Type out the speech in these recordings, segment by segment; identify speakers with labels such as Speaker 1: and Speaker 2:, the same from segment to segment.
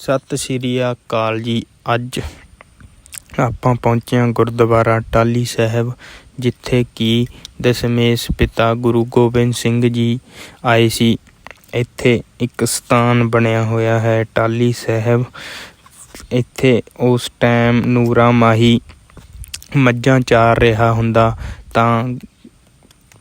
Speaker 1: ਸਤਿ ਸ਼੍ਰੀ ਅਕਾਲ ਜੀ। ਅੱਜ ਆਪਾਂ ਪਹੁੰਚੇ ਹਾਂ ਗੁਰਦੁਆਰਾ ਟਾਲੀ ਸਾਹਿਬ, ਜਿੱਥੇ ਕਿ ਦਸ਼ਮੇਸ਼ ਪਿਤਾ ਗੁਰੂ ਗੋਬਿੰਦ ਸਿੰਘ ਜੀ ਆਏ ਸੀ। ਇੱਥੇ ਇੱਕ ਸਥਾਨ ਬਣਿਆ ਹੋਇਆ ਹੈ ਟਾਲੀ ਸਾਹਿਬ। ਇੱਥੇ ਉਸ ਟਾਈਮ ਨੂਰਾ ਮਾਹੀ ਮੱਝਾਂ ਚਾਰ ਰਿਹਾ ਹੁੰਦਾ ਤਾਂ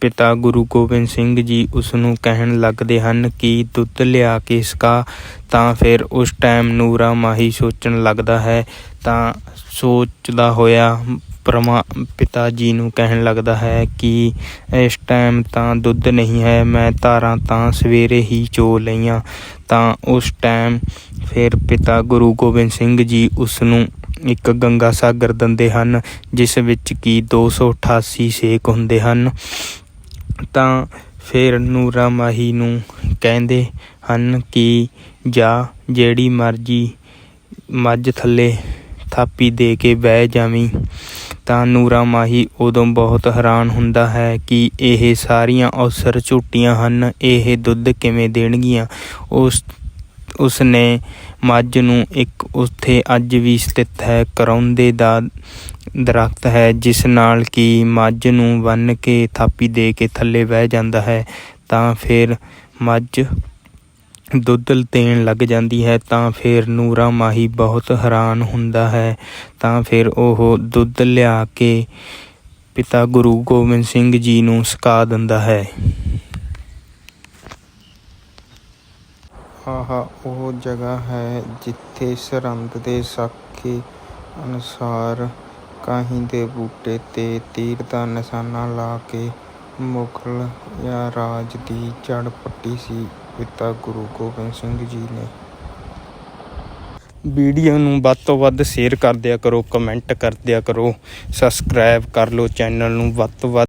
Speaker 1: ਪਿਤਾ ਗੁਰੂ ਗੋਬਿੰਦ ਸਿੰਘ ਜੀ ਉਸ ਨੂੰ ਕਹਿਣ ਲੱਗਦੇ ਹਨ ਕਿ ਦੁੱਧ ਲਿਆ ਕੇ ਸਕਾ, ਤਾਂ ਫਿਰ ਉਸ ਟਾਈਮ ਨੂਰਾ ਮਾਹੀ ਸੋਚਣ ਲੱਗਦਾ ਹੈ। ਤਾਂ ਸੋਚਦਾ ਹੋਇਆ ਪਰਮਾ, ਪਿਤਾ ਜੀ ਨੂੰ ਕਹਿਣ ਲੱਗਦਾ ਹੈ ਕਿ ਇਸ ਟਾਈਮ ਤਾਂ ਦੁੱਧ ਨਹੀਂ ਹੈ, ਮੈਂ ਧਾਰਾਂ ਤਾਂ ਸਵੇਰੇ ਹੀ ਚੋ ਲਈਆਂ। ਤਾਂ ਉਸ ਟਾਈਮ ਫਿਰ ਪਿਤਾ ਗੁਰੂ ਗੋਬਿੰਦ ਸਿੰਘ ਜੀ ਉਸ ਨੂੰ ਇੱਕ ਗੰਗਾ ਸਾਗਰ ਦਿੰਦੇ ਹਨ, ਜਿਸ ਵਿੱਚ ਕੀ 288 ਸੇਕ ਹੁੰਦੇ ਹਨ। ਤਾਂ ਫਿਰ ਨੂਰਾ ਮਾਹੀ ਨੂੰ ਕਹਿੰਦੇ ਹਨ ਕਿ ਜਾ ਜਿਹੜੀ ਮਰਜ਼ੀ ਮੱਝ ਥੱਲੇ ਥਾਪੀ ਦੇ ਕੇ ਬਹਿ ਜਾਵੀਂ, ਤਾਂ ਨੂਰਾ ਮਾਹੀ ਉਦੋਂ ਬਹੁਤ ਹੈਰਾਨ ਹੁੰਦਾ ਹੈ ਕਿ ਇਹ ਸਾਰੀਆਂ ਅਵਸਰ ਝੂਟੀਆਂ ਹਨ, ਇਹ ਦੁੱਧ ਕਿਵੇਂ ਦੇਣਗੀਆਂ। ਉਸ ਉਸ ਨੇ ਮੱਝ ਨੂੰ ਇੱਕ ਉੱਥੇ ਅੱਜ ਵੀ ਸਥਿਤ ਹੈ ਕਰੌਂਦੇ ਦਾ ਦਰਖਤ ਹੈ, ਜਿਸ ਨਾਲ ਕਿ ਮੱਝ ਨੂੰ ਬੰਨ੍ਹ ਕੇ, ਥਾਪੀ ਦੇ ਕੇ ਥੱਲੇ ਬਹਿ ਜਾਂਦਾ ਹੈ, ਤਾਂ ਫਿਰ ਮੱਝ ਦੁੱਧ ਦੇਣ ਲੱਗ ਜਾਂਦੀ ਹੈ, ਤਾਂ ਫਿਰ ਨੂਰਾ ਮਾਹੀ ਬਹੁਤ ਹੈਰਾਨ ਹੁੰਦਾ ਹੈ, ਤਾਂ ਫਿਰ ਉਹ ਦੁੱਧ ਲਿਆ ਕੇ ਪਿਤਾ ਗੁਰੂ ਗੋਬਿੰਦ ਸਿੰਘ ਜੀ ਨੂੰ ਸਕਾ ਦਿੰਦਾ ਹੈ। ਆਹ, ਉਹ ਜਗ੍ਹਾ ਹੈ ਜਿੱਥੇ ਸਰੰਦ ਦੇ ਸਾਖੀ ਅਨੁਸਾਰ ਕਾਹੀਂ ਦੇ ਬੂਟੇ ਤੇ ਤੀਰ ਦਾ ਨਿਸ਼ਾਨਾ ਲਾ ਕੇ ਮੁਗਲ ਰਾਜ ਦੀ ਜੜ ਪੱਟੀ ਸੀ ਪਿਤਾ ਗੁਰੂ ਗੋਬਿੰਦ ਸਿੰਘ ਜੀ ਨੇ। ਵੀਡੀਓ ਨੂੰ ਵੱਧ ਤੋਂ ਵੱਧ ਸ਼ੇਅਰ ਕਰ ਦਿਆ ਕਰੋ ਕਮੈਂਟ ਕਰ ਦਿਆ ਕਰੋ ਸਬਸਕ੍ਰਾਈਬ ਕਰ ਲਓ ਚੈਨਲ ਨੂੰ ਵੱਧ ਤੋਂ ਵੱਧ।